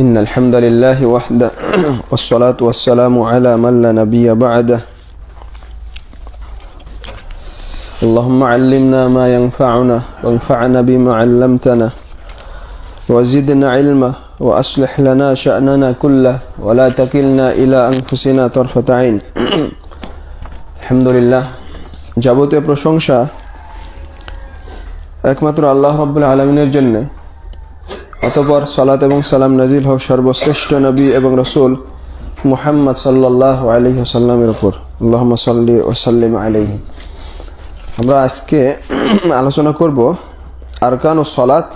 إن الحمد لله وحده والصلاة والسلام على من لا نبي بعده اللهم علمنا ما ينفعنا وانفعنا بما علمتنا وزدنا علما وأصلح لنا شأننا كله ولا تكلنا إلى أنفسنا طرفة عين الحمد لله যাবতীয় প্রশংসা একমাত্র আল্লাহ রব্বুল আলমিনের জন্যে অতপর সালাত এবং সালাম নাজিল হক সর্বশ্রেষ্ঠ নবী এবং রসুল মুহাম্মদ সাল্লাহ আলহি সাল্লামের ওপর আল্লাহ সাল্লি ওসাল্লিম আলহি আমরা আজকে আলোচনা করব আরকান ও সলাত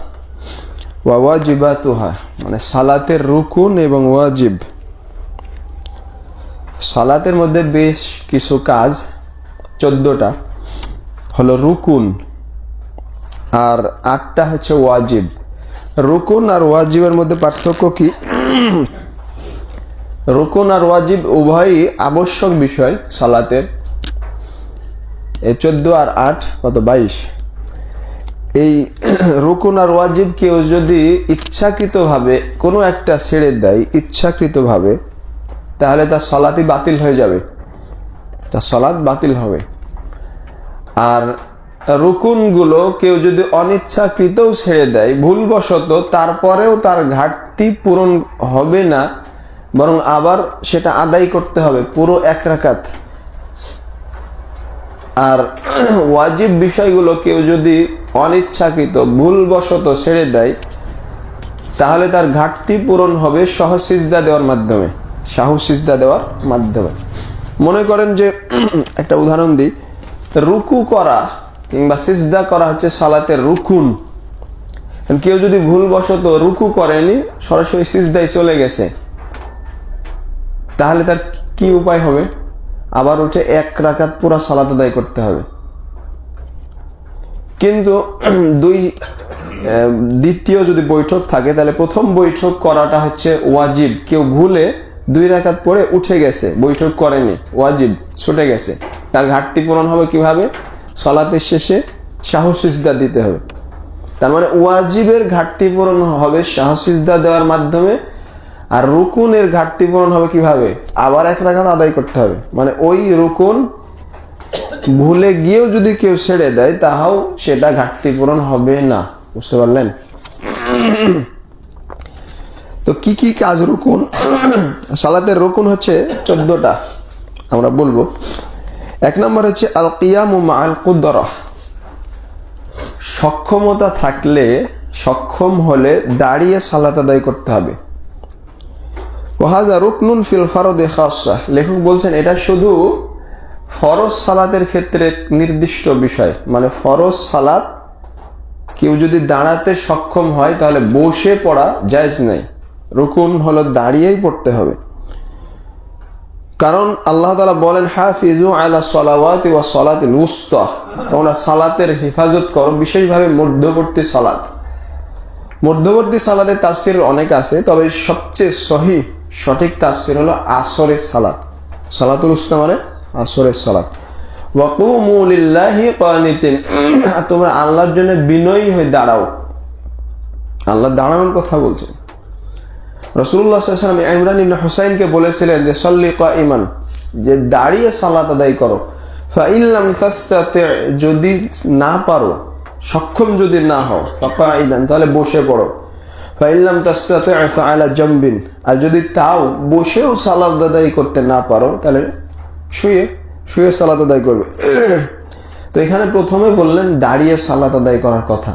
ওয়া ওয়াজিবাতুহা মানে সালাতের রুকুন এবং ওয়াজিব। সালাতের মধ্যে বেশ কিছু কাজ, চোদ্দটা হলো রুকুন আর আটটা হচ্ছে ওয়াজিব। রুকুন আর ওয়াজিবের মধ্যে পার্থক্য কি? রুকুন আর ওয়াজিব উভয়ই আবশ্যক বিষয় সালাতের। এই চোদ্দ আর আট, কত? বাইশ। এই রুকুন আর ওয়াজিব কেউ যদি ইচ্ছাকৃতভাবে কোনো একটা ছেড়ে দেয়, ইচ্ছাকৃতভাবে, তাহলে তার সলাতই বাতিল হয়ে যাবে। তার সলাৎ বাতিল হবে। আর রুকুনগুলো কেউ যদি অনিচ্ছাকৃতও ছেড়ে দেয়, ভুলবশত তারপরেও তার ঘাটতি পূরণ হবে না, বরং আবার সেটা আদায় করতে হবে পুরো এক রাকাত। আর ওয়াজিব বিষয়গুলো কেউ যদি অনিচ্ছাকৃত, ভুলবশত ছেড়ে দেয়, তাহলে তার ঘাটতি পূরণ হবে সহসিজদা দেওয়ার মাধ্যমে সাহু সিজদা দেওয়ার মাধ্যমে। মনে করেন যে একটা উদাহরণ দিই, রুকু করা কিংবা সিজদা করা হচ্ছে সালাতের রুকুন। কেউ যদি ভুলবশত রুকু করেনি, সরাসরি সিজদায় চলে গেছে, তাহলে তার কি উপায় হবে? আবার উঠে এক রাকাত পুরা সালাত আদায় করতে হবে। কিন্তু দুই দ্বিতীয় যদি বৈঠক থাকে, তাহলে প্রথম বৈঠক করাটা হচ্ছে ওয়াজিব। কেউ ভুলে দুই রাকাত পরে উঠে গেছে, বৈঠক করেনি, ওয়াজিব, ছুটে গেছে। তার ঘাটতি পূরণ হবে কীভাবে? সলাতের শেষে সাহসিজদা দিতে হবে। তার মানে ওয়াজিবের ঘাটতি পূরণ হবে সাহসিজদা দেওয়ার মাধ্যমে, আর রুকুনের ঘাটতি পূরণ হবে কীভাবে? আবার এক রাখাত আদায় করতে হবে। মানে ওই রুকুন ভুলে গিয়েও যদি কেউ ছেড়ে দেয়, তাহাও সেটা ঘাটতি পূরণ হবে না। বুঝতে পারলেন? তো কি কি কাজ রুকুন? সালাতের রুকুন হচ্ছে চোদ্দটা। আমরা বলব। এক নম্বর হচ্ছে আল কিয়াম কুদ্দরা সক্ষমতা থাকলে সক্ষম হলে দাঁড়িয়ে সালাত আদায় করতে হবে। ওহাজা রুকনুন ফিল ফারদে খাসা লেখক বলছেন, এটা শুধু ফরজ সালাতের ক্ষেত্রে নির্দিষ্ট বিষয়। মানে ফরজ সালাত, কেউ যদি দাঁড়াতে সক্ষম হয়, তাহলে বসে পড়া জায়জ নাই। রুকুন হলো দাঁড়িয়েই পড়তে হবে। কারণ আল্লাহ তালা বলেন হাফিজু আলা সলাওয়াত ওয়া সলাত উস্তা। তোমরা সালাতের হেফাজত করো, বিশেষভাবে মধ্যবর্তী সালাত। মধ্যবর্তী সালাতের তাফসির অনেক আছে, তবে সবচেয়ে সহি, সঠিক তাফসির হলো আসরের সালাত। সালাতুল উস্তা মানে আসরের সালাত। তোমরা আল্লাহর জন্য বিনয়ী হয়ে দাঁড়াও। আল্লাহ দাঁড়ানোর কথা বলছেন। রসুল্লাহ সাল্লাম ইমরান ইবনে হুসাইনকে বলেছিলেন যে, সল্লি ইমান যে দাঁড়িয়ে সালাত আদায় করো। ফাইল্লাম তাস্তাতে, যদি না পারো, সক্ষম যদি না হও ফাকাইদান তাহলে বসে পড়ো। ফাইল্লাম তাস্তাতে, ফাআলা জামবিন, আর যদি তাও বসেও সালাত আদায় করতে না পারো, তাহলে শুয়ে শুয়ে সালাত আদায় করবে। তো এখানে প্রথমে বললেন, দাঁড়িয়ে সালাত আদায় করার কথা।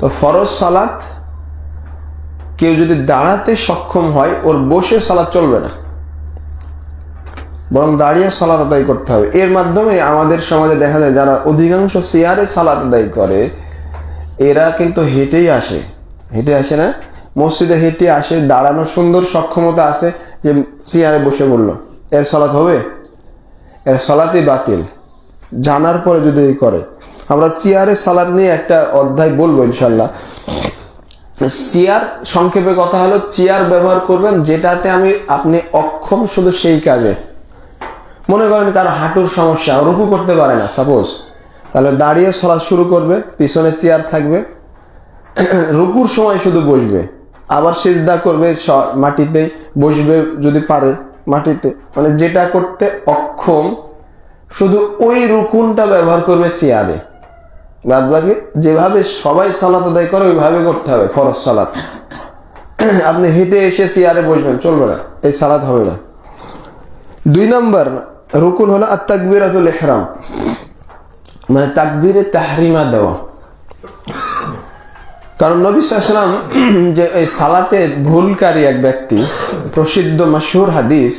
তো ফরজ সালাত কেউ যদি দাঁড়াতে সক্ষম হয়, ওর বসে সালাদ চলবে না। বরং দাঁড়িয়ে সালাদ আদায় করতে হবে। এর মাধ্যমে আমাদের সমাজে দেখা যায়, যারা অধিকাংশ চেয়ারে সালাদ আদায় করে, এরা কিন্তু হেঁটেই আসে। হেঁটে আসে না? মসজিদে হেঁটে আসে, দাঁড়ানোর সুন্দর সক্ষমতা আছে যে চেয়ারে বসে বলল, এর সালাদ হবে? এর সালাতই বাতিল। জানার পরে যদি করে। আমরা চেয়ারে সালাদ নিয়ে একটা অধ্যায় বলব ইনশাল্লাহ। চেয়ার সংক্ষেপে কথা হলো চেয়ার ব্যবহার করবেন, যেটাতে আমি, আপনি অক্ষম শুধু সেই কাজে। মনে করেন কারও হাঁটুর সমস্যা, রুকু করতে পারে না সাপোজ তাহলে দাঁড়িয়ে চলা শুরু করবে, পিছনে চেয়ার থাকবে। রুকুর সময় শুধু বসবে। আবার সেজদা করবে মাটিতে বসবে যদি পারে, মাটিতে। মানে যেটা করতে অক্ষম, শুধু ওই রুকুনটা ব্যবহার করবে চেয়ারে বাদ বাকি, যেভাবে সবাই সালাত আদায় করে, ওইভাবে করতে হবে, ফরজ সালাত। আপনি হেঁটে এসে চেয়ারে বসবেন, চলবে না, এই সালাত হবে না। দুই নম্বর, রুকুন হলো আর তাকবিরাতুল ইহরাম মানে তাকবিরে তাহরিমা দেওয়া। কারণ নবী সাল্লাম যে এই সালাতে ভুলকারী এক ব্যক্তি, প্রসিদ্ধ মাসুর হাদিস,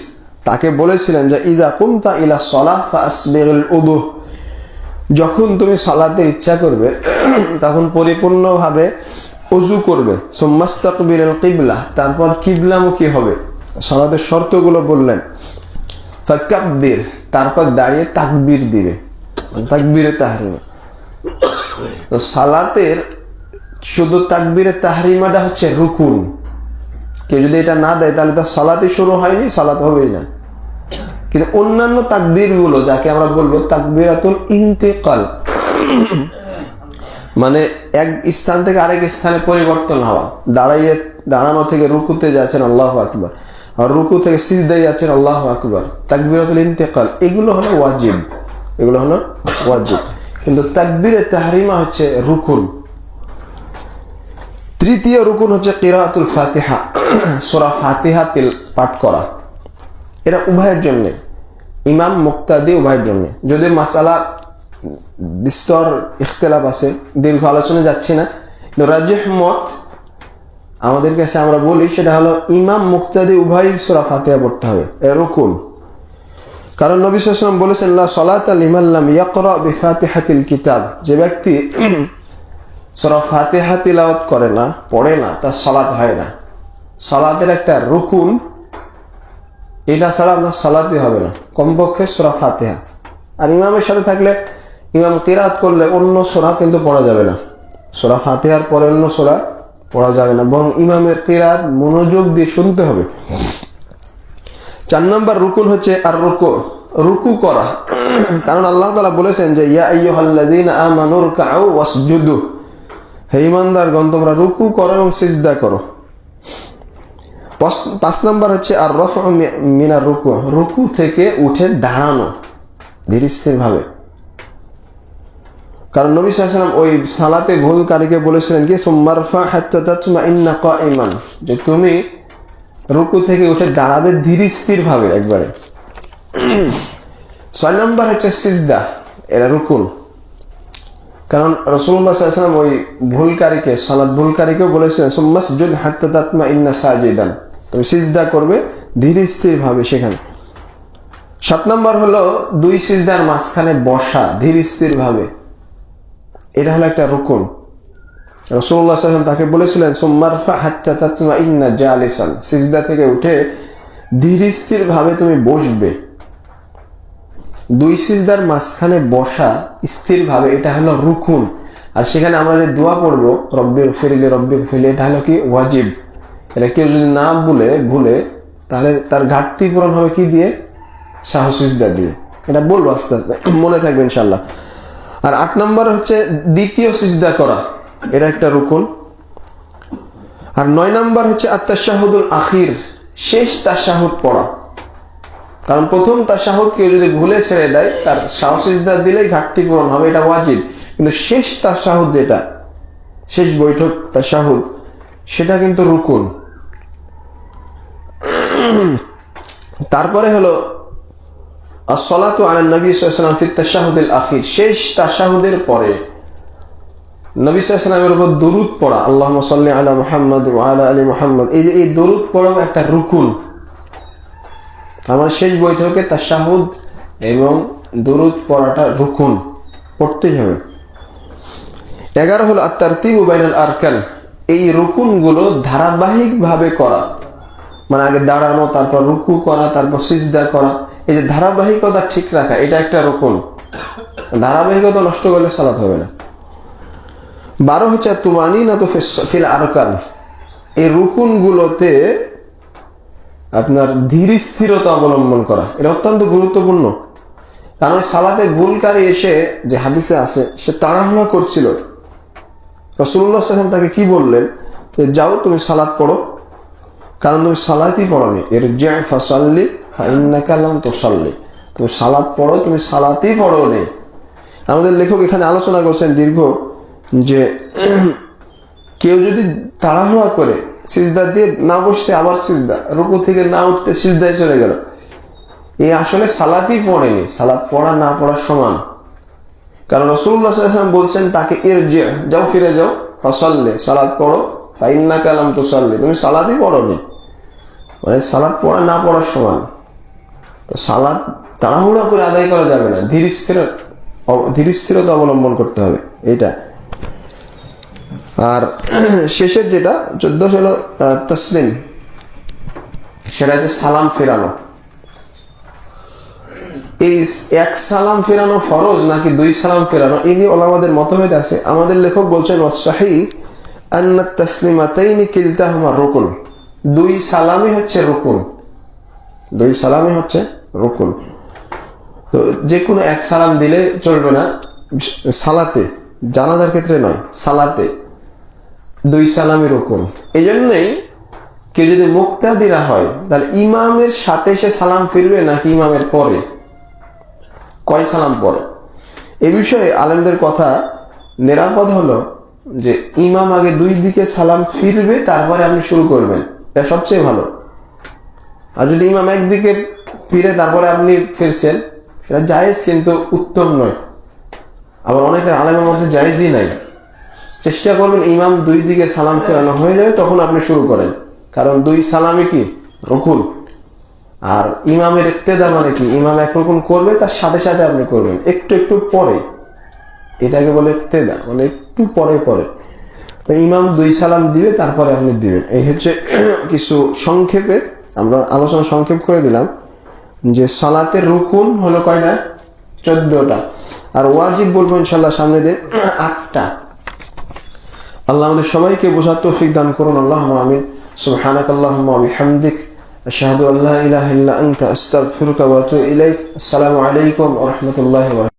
তাকে বলেছিলেন যে ইজা কুমতা ইলা সলাহ ফাসবিগিল উদু যখন তুমি সালাতে ইচ্ছা করবে, তখন পরিপূর্ণভাবে অজু করবে। সোম্মাস্তাকবির কিবলা, তারপর কিবলামুখী হবে। সালাতের শর্তগুলো বললেন। ফাকাব্বির, তারপর দাঁড়িয়ে তাকবির দিবে। তাকবীরে তাহরিমা। তো সালাতের, শুধু তাকবীরে তাহরিমাটা হচ্ছে রুকুন। কেউ যদি এটা না দেয়, তাহলে তার সালাতে শুরু হয়নি, সালাত হবেই না। কিন্তু অন্যান্য তাকবীরগুলো যাকে আমরা বলব তাকবিরাতুল ইন্তেকাল মানে এক স্থান থেকে আরেক স্থানে পরিবর্তন হওয়া, দাঁড়াইয়ে দাঁড়ানো থেকে রুকুতে যাচ্ছেন আল্লাহ আকবর, আর রুকু থেকে সিজদায় যাচ্ছেন আল্লাহ আকবর। তাকবিরাতুল ইন্তেকাল, এগুলো হলো ওয়াজিব, এগুলো হলো ওয়াজিব। কিন্তু তাকবীরে তাহরিমা হচ্ছে রুকুন। তৃতীয় রুকুন হচ্ছে কিরাতুল ফাতিহা, সোরা ফাতিহা তিল পাঠ করা। এটা উভয়ের জন্য। ইমাম মুক্তাদি উভয়ের জন্য। যদি মাসালা বিস্তর ইখতলাফ আছে, দীর্ঘ আলোচনা যাচ্ছি না। কিন্তু রাজেহ মত আমাদের কাছে আমরা বলি, সেটা হলো ইমাম মুক্তাদি উভয় সোরা ফাতিহা পড়তে হবে এ রুকুন। কারণ নবী সাল্লাম বলেছেন, লা সলাত আল ইমাল্লাম ইয়াকরা বিফাতিহাতিল কিতাব। যে ব্যক্তি সরা ফাতিহা তিলাওয়াত করে না, পড়ে না, তার সলাৎ হয় না। সলাতের একটা রুকুন এটা ছাড়া আপনার সালাতে হবে না। কমপক্ষে সোরা ফাতেহা। আর ইমামের সাথে থাকলে ইমাম কিরাত করলে অন্য সোরা কিন্তু পড়া যাবে না। সোরা ফাতেহার পরে অন্য সোরা পড়া যাবে না। বরং ইমামের কিরাত মনোযোগ দিয়ে শুনতে হবে। চার নম্বর রুকুন হচ্ছে আর রুকু রুকু করা। কারণ আল্লাহ তালা বলেছেন যে, ইয়া আইয়ুহাল্লাযীন আমানুর কাউ ওয়াসজুদু। হে ইমানদারগণ তোমরা রুকু করো এবং সিজদা করো। পাঁচ- নম্বর হচ্ছে আর রফ মিনা রুকু রুকু থেকে উঠে দাঁড়ানো ধীর স্থির ভাবে কারণ নবী সাল্লাম ওই সালাতে ভুলকারীকে বলেছিলেন কি, সোম্মারফা হাত্তা তাতমা ইন্না কাইমান যে তুমি রুকু থেকে উঠে দাঁড়াবে ধীর স্থির ভাবে একবারে। ছয় নম্বর হচ্ছে সিজদা, এরা রুকুন। কারণ রসুল্লাহ সাল্লাম ওই ভুলকারীকে সালাদ ভুলকারীকেও বলেছিলেন সুম্মাস যুদ হাত্তা তাতমা ইন্না সাজিদান তুমি সিজদা করবে ধীর স্থির ভাবে সেখানে। সাত নম্বর হলো দুই সিজদার মাঝখানে বসা, ধীর স্থির ভাবে এটা হলো একটা রুকুন। রসুল্লাহ সাল্লাম তাকে বলেছিলেন, সোম্মারফা হাত্তা তাতমা ইন্না জালিসান। সিজদা থেকে উঠে ধীর স্থির ভাবে তুমি বসবে। দুই সিজদার মাঝখানে বসা, স্থিরভাবে, এটা হলো রুকুন। আর সেখানে আমরা যে দোয়া পড়ব রব্বির ফিরিলে রব্বির ফিরিলে এটা হলো কি? ওয়াজিব। এটা কেউ যদি না বলে, ভুলে, তাহলে তার ঘাটতি পূরণ হবে কি দিয়ে? সাহস সিজদা দিয়ে। এটা বলব আস্তে আস্তে, মনে থাকবে ইনশাল্লাহ আর আট নম্বর হচ্ছে দ্বিতীয় সিজদা করা। এটা একটা রুকুন। আর নয় নম্বর হচ্ছে আত্মাশাহুদুল আখির, শেষ তাশাহুদ পড়া। কারণ প্রথম তাশাহুদ কেউ যদি ভুলে ছেড়ে দেয়, তার সাহসিজদা দিলেই ঘাটতি পূরণ হবে, এটা ওয়াজিব। কিন্তু শেষ তাশাহুদ যেটা, শেষ বৈঠক তাশাহুদ, সেটা কিন্তু রুকুন। তারপরে হলো, আসসালাতু আলা নবী সাল্লাল্লাহু ফি তাশাহুদুল আখির। শেষ তাশাহুদের পরে নবী সাল্লামের উপর দরুদ পড়া, আল্লাহুম্মা সাল্লি আলা মুহাম্মদ আলা আলি মুহাম্মদ। এই যে এই দরুদ পড়াও একটা রুকুন। আমার শেষ বৈঠকে তাশাহুদ এবং দরুদ পড়াটা রুকুন। পড়তেই হবে। এগারো হলো আত্মারতিব বাইনাল আরকান। এই রুকুনগুলো ধারাবাহিকভাবে করা। মানে আগে দাঁড়ানো, তারপর রুকু করা, তারপর সিজদা করা। এই যে ধারাবাহিকতা ঠিক রাখা, এটা একটা রুকুন। ধারাবাহিকতা নষ্ট করলে সালাত হবে না। বারো হচ্ছে তুমানি না তো ফিল আরকান। এই রুকুনগুলোতে আপনার ধীর স্থিরতা অবলম্বন করা। এটা অত্যন্ত গুরুত্বপূর্ণ। কারণ সালাতে ভুলকারী এসে যে হাদিসে আছে, সে তাড়াহুড়া করছিল। রসুল্লাহ সাল্লাম তাকে কি বললেন? যে যাও তুমি সালাত পড়ো। কারণ তুমি সালাতই পড়োনি। এর যে ফাসাল্লি ফাইন্নাকালাম তো সাল্লি তুমি সালাত পড়ো, তুমি সালাতই পড়ো নি আমাদের লেখক এখানে আলোচনা করছেন দীর্ঘ যে কেউ যদি তাড়াহুড়া করে সিজদা দিয়ে না বসতে আবার সিজদা, রুকু থেকে না উঠতে সিজদায় চলে গেল। এই আসলে সালাতই পড়েনি। সালাত পড়া, না পড়ার সমান। কারণ রসুল্লাহ সাল্লাম বলছেন, তাকে এর যে যাও ফিরে যাও, ফসল্লে সালাদ পড়ো ফাইন্না কালাম তো সাল্লে তুমি সালাদই পড়োনি। মানে সালাদ পড়া না পড়ার সমান। তো সালাদ তাড়াহুড়া করে আদায় করা যাবে না। ধীর স্থির ধীর স্থিরতা অবলম্বন করতে হবে এটা। আর শেষের যেটা চোদ্দ আহ, তসলিম। সেটা হচ্ছে সালাম ফেরানো। এই এক সালাম ফেরানো ফরজ নাকি দুই সালাম ফেরানো এই নিয়ে ওলামাদের মতভেদ আছে। আমাদের লেখক বলছেন ওয়াসাহি আন্না তাসলিমাতাইনি কিলতাহুমা রুকুন। দুই সালামই হচ্ছে রুকুন। দুই সালামই হচ্ছে রুকুন। তো যে কোনো এক সালাম দিলে চলবে না। সালাতে, জানাজার ক্ষেত্রে নয়, সালাতে দুই সালামই রুকুন। এই জন্যই কেউ যদি মুক্তাদিরা হয়, তাহলে ইমামের সাথে সে সালাম ফিরবে নাকি ইমামের পরে? কয় সালাম পরে? এ বিষয়ে আলেমদের কথা নিরাপদ হলো যে, ইমাম আগে দুই দিকে সালাম ফিরবে, তারপরে আপনি শুরু করবেন। এটা সবচেয়ে ভালো। আর যদি ইমাম একদিকে ফিরে তারপরে আপনি ফিরছেন সেটা জায়েজ কিন্তু উত্তম নয়। আবার অনেকের আলেমের মধ্যে জায়েজই নাই। চেষ্টা করবেন ইমাম দুই দিকে সালাম ফেরানো হয়ে যাবে, তখন আপনি শুরু করেন। কারণ দুই সালামই কি? রকুন। আর ইমামের ইক্তেদা মানে কি? ইমাম এক রকম করবে, তার সাথে সাথে আপনি করবেন। একটু একটু পরে। এটাকে বলে ইক্তেদা মানে একটু পরে পরে। তো ইমাম দুই সালাম দিবে, তারপরে আপনি দিবেন। এই হচ্ছে কিছু সংক্ষেপে, আমরা আলোচনা সংক্ষেপ করে দিলাম যে সালাতের রুকুন হলো কয়টা? চোদ্দটা। আর ওয়াজিব বলব ইনশাল্লাহ সামনে দিয়ে আটটা। আল্লাহ আমাদের সবাইকে বোঝার তৌফিক দান করুন। আল্লাহ আমিন। সুবহানাক আল্লাহুম্মা ওয়া বিহামদিক। আশহাদু আল্লা ইলাহা ইল্লা আনতা। আস্তাগফিরুকা ওয়া আতুবু ইলাইক। আসসালামু আলাইকুম ওয়া রাহমাতুল্লাহি ওয়া